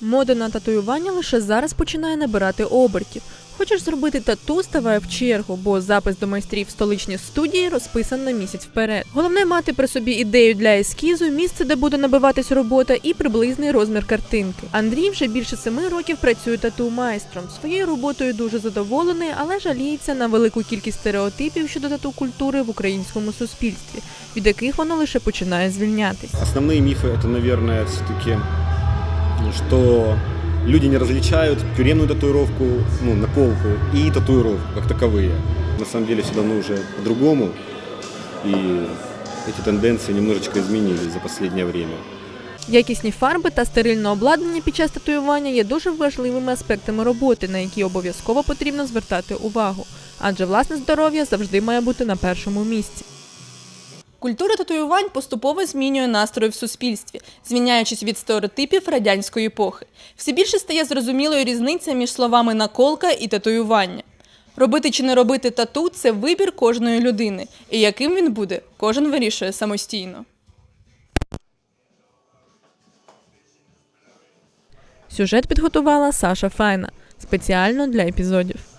Мода на татуювання лише зараз починає набирати обертів. Хочеш зробити тату, ставай в чергу, бо запис до майстрів в столичній студії розписан на місяць вперед. Головне мати при собі ідею для ескізу, місце, де буде набиватись робота, і приблизний розмір картинки. Андрій вже більше семи років працює тату-майстром. Своєю роботою дуже задоволений, але жаліється на велику кількість стереотипів щодо тату-культури в українському суспільстві, від яких воно лише починає звільнятись. Основные мифы это, наверное, все-таки, что люди не различают тюремную татуировку, ну, наколку и татуировку как таковые. На самом деле все давно уже по-другому, и эти тенденции немножечко изменились за последнее время. Якісні фарби та стерильне обладнання під час татуювання є дуже важливими аспектами роботи, на які обов'язково потрібно звертати увагу, адже власне здоров'я завжди має бути на першому місці. Культура татуювань поступово змінює настрої в суспільстві, звільняючись від стереотипів радянської епохи. Все більше стає зрозумілою різниця між словами наколка і татуювання. Робити чи не робити тату це вибір кожної людини, і яким він буде, кожен вирішує самостійно. Сюжет підготувала Саша Файна спеціально для епізодів.